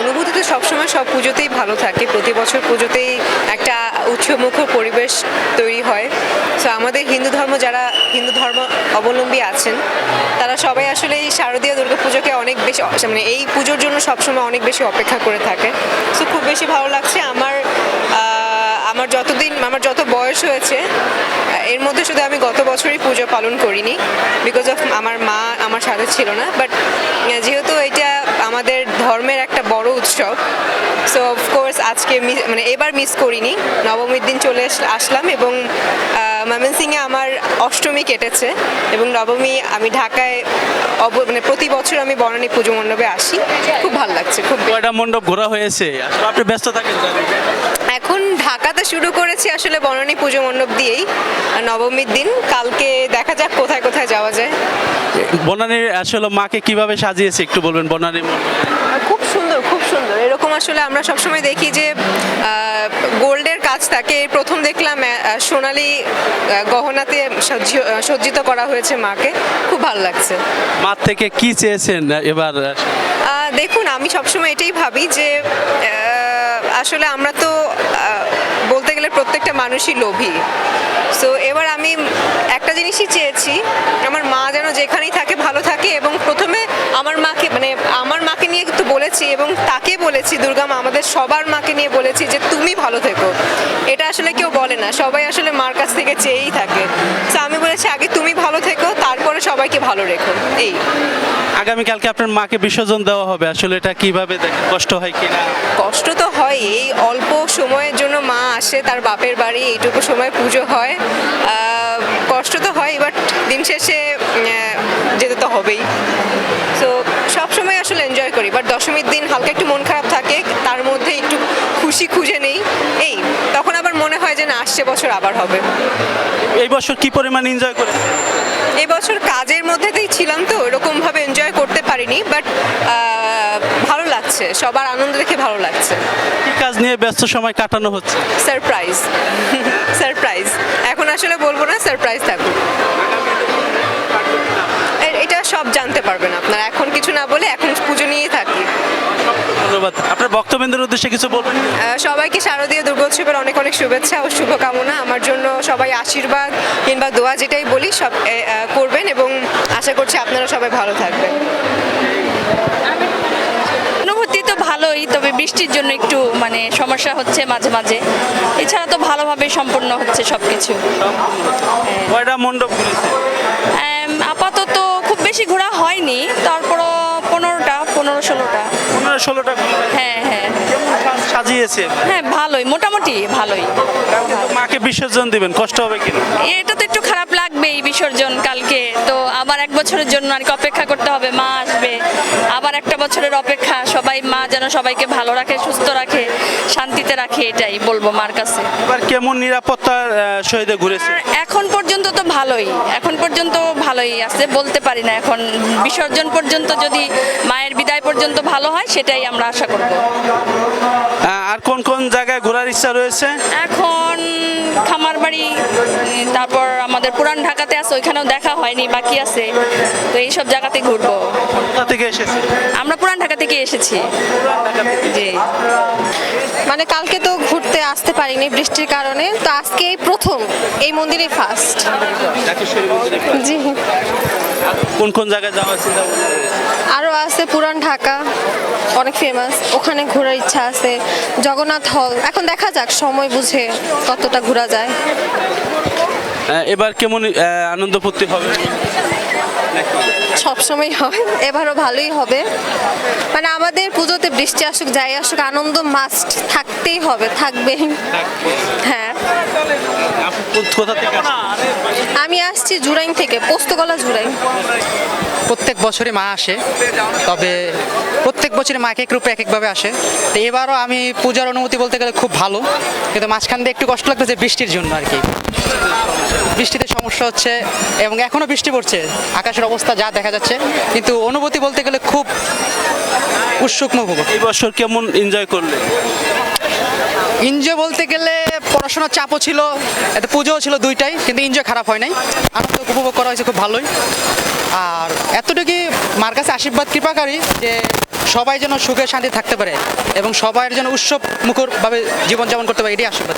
অনুভূতি তো সবসময় সব পুজোতেই ভালো থাকে। প্রতি বছর পুজোতেই একটা উৎসবমুখর পরিবেশ তৈরি হয়। সো আমাদের হিন্দু ধর্ম যারা, হিন্দু ধর্ম অবলম্বী আছেন, তারা সবাই আসলে এই শারদীয় দুর্গাপুজোকে অনেক বেশি মানে এই পুজোর জন্য সবসময় অনেক বেশি অপেক্ষা করে থাকে। সো খুব বেশি ভালো লাগছে। আমার আমার যতদিন, আমার যত বয়স হয়েছে, এর মধ্যে শুধু আমি গত বছরই পুজো পালন করিনি বিকজ অফ আমার মা আমার সাথে ছিল না। বাট যেহেতু আমাদের ধর্মের একটা বড় উৎসব। সো অফকোর্স আজকে মানে এবার মিস করিনি। নবমীর দিন চলে আস- আসলাম এবং ময়মনসিংহে আমার অষ্টমী কেটেছে এবং নবমী আমি ঢাকায় অব মানে প্রতি বছর আমি বনানী পুজো মণ্ডপে আসি। খুব ভালো লাগছে খুব কয়টা মণ্ডপ ঘোরা হয়েছে। আপনি ব্যস্ত থাকেন এখন ঢাকাতে শুরু করেছি আসলে বনানী পুজো মণ্ডপ দিয়েই। নবমীর দিন কালকে দেখা যাক কোথায় কোথায় যাওয়া যায়। বনানীর আসলে মাকে কীভাবে সাজিয়েছে একটু বলবেন? বনানীর মণ্ডপে। আর খুব সুন্দর খুব এরকম আসলে আমরা সবসময় দেখি যে গোল্ডের কাজ থাকে প্রথম দেখলাম সোনালি গহনাতে সজ্জি- সজ্জিত করা হয়েছে মাকে। খুব ভালো লাগছে। মা থেকে কি চেয়েছেন এবার? দেখুন আমি সবসময় এটাই ভাবি যে আসলে আমরা তো বলতে গেলে প্রত্যেকটা মানুষই লোভী। সো এবার আমি একটা জিনিসই চেয়েছি আমার মা যেন যেখানেই থাকে এবং প্রথমে আমার মাকে মানে আমার মাকে নিয়ে কিন্তু বলেছি এবং তাকে বলেছি দুর্গা মা আমাদের সবার মাকে নিয়ে বলেছি যে তুমি ভালো থেকো। এটা আসলে কেউ বলে না সবাই আসলে মার কাছ থেকে চেয়েই থাকে। তো আমি বলেছি আগে তুমি ভালো থেকো তারপরে সবাইকে ভালো রেখো। এই। আগামীকালকে আপনার মাকে বিসর্জন দেওয়া হবে আসলে এটা কীভাবে দেখেন কষ্ট হয় কিনা? কষ্ট তো হয় এই অল্প সময়ের জন্য মা আসে তার বাপের বাড়ি এইটুকু সময় পুজো হয়। কষ্ট তো হয় বাট দিন শেষে যেতে তো হবেই। করি বাট দশমীর দিন হালকা একটু মন খারাপ থাকে তার মধ্যে একটু খুশি খুঁজে নেই। এই তখন আবার মনে হয় যে না আসছে বছর আবার হবে। এই বছর কি পরিমাণ এনজয় করে? এই বছর কাজের মধ্যেতেই ছিলাম তো ওরকমভাবে এনজয় করতে পারিনি বাট ভালো লাগছে সবার আনন্দ দেখে ভালো লাগছে। কি কাজ নিয়ে ব্যস্ত সময় কাটানো হচ্ছে? সারপ্রাইজ সারপ্রাইজ এখন আসলে বলব না সারপ্রাইজ থাকুক। এটা সব জানতে পারবেন আপনারা। এখন কিছু না বলে ধন্যবাদ। আপনার বক্তব্যের উদ্দেশ্যে কিছু বলবেন? সবাইকে শারদীয় দুর্গোৎসবের অনেক অনেক শুভেচ্ছা ও শুভকামনা। আমার জন্য সবাই আশীর্বাদ কিংবা দোয়া যেটাই বলি সব করবেন এবং আশা করছি আপনারা সবাই ভালো থাকবেন। অনুভূতি তো ভালোই তবে বৃষ্টির জন্য একটু মানে সমস্যা হচ্ছে মাঝে মাঝে। এছাড়া তো ভালোভাবে সম্পূর্ণ হচ্ছে সব কিছু কয়টা মণ্ডপ আপাতত খুব বেশি ঘোরা হয়নি তারপরও ষোলোটা হ্যাঁ হ্যাঁ। সাজিয়েছে? হ্যাঁ ভালোই মোটামুটি ভালোই। মাকে বিসর্জন দিবেন কষ্ট হবে কিনা? এটা তো একটু খারাপ লাগবেই বিসর্জন কালকে। তো আবার এক বছরের জন্য আর কি অপেক্ষা করতে হবে মা আসবে। আবার একটা বছরের অপেক্ষা সবাই মা যেন সবাইকে ভালো রাখে সুস্থ রাখে শান্তিতে রাখে এটাই বলব মার কাছে। এবার কেমন নিরাপত্তার আহ, সহিত ঘুরেছে? এখন পর্যন্ত তো ভালোই এখন পর্যন্ত ভালোই আছে বলতে পারি না এখন। বিসর্জন পর্যন্ত যদি মায়ের বিদায় পর্যন্ত ভালো হয় সেটাই আমরা আশা করব। আর কোন কোন জায়গায় ঘোরার ইচ্ছা রয়েছে? এখন খামারবাড়ি উম, তারপর আমাদের পুরান ঢাকাতে আছে ওইখানেও দেখা হয়নি বাকি আছে। তো এইসব জায়গাতে ঘুরবো। কোথা থেকে এসেছে? আমরা পুরান ঢাকা থেকে এসেছি। জি। মানে কালকে তো ঘুরতে আসতে পারিনি বৃষ্টির কারণে তো আজকে এই প্রথম এই মন্দিরে ফার্স্ট জি। কোন কোন জায়গায় যাওয়ার চিন্তা? আরও আছে পুরান ঢাকা। অনেক ফেমাস ওখানে ঘোরার ইচ্ছা আছে। জগন্নাথ হল এখন দেখা যাক সময় বুঝে কতটা ঘোরা যায়। এবার কেমন আনন্দ ফুর্তি হবে? সবসময় হয় এবারও ভালোই হবে। মানে আমাদের পুজোতে বৃষ্টি আসুক যাই আসুক আনন্দ মাস্ট থাকতেই হবে থাকবে হ্যাঁ। কোথা থেকে আমি আসছি জুরাইন থেকে পোস্তগলা জুরাইন। প্রত্যেক বছরই মা আসে তবে প্রত্যেক বছরই মা এক এক রূপে এক একভাবে আসে। তো এবারও আমি পূজার অনুভূতি বলতে গেলে খুব ভালো কিন্তু মাঝখান দিয়ে একটু কষ্ট লাগতেছে বৃষ্টির জন্য আর কি। বৃষ্টিতে সমস্যা হচ্ছে এবং এখনও বৃষ্টি পড়ছে আকাশের অবস্থা যা দেখা যাচ্ছে কিন্তু অনুভূতি বলতে গেলে খুব উৎসুক মুখ এই বছর কেমন এনজয় করলে এনজয় বলতে গেলে পড়াশোনার চাপও ছিল, এতে পুজোও ছিল দুইটাই, কিন্তু এনজয় খারাপ হয় নাই আনন্দ উপভোগ করা হয়েছে খুব ভালোই আর এতটুকুই মার কাছে আশীর্বাদ কৃপাকারী যে সবাই যেন সুখে শান্তি থাকতে পারে এবং সবাই যেন উৎসব মুখরভাবে জীবনযাপন করতে পারে, এটাই আশীর্বাদ।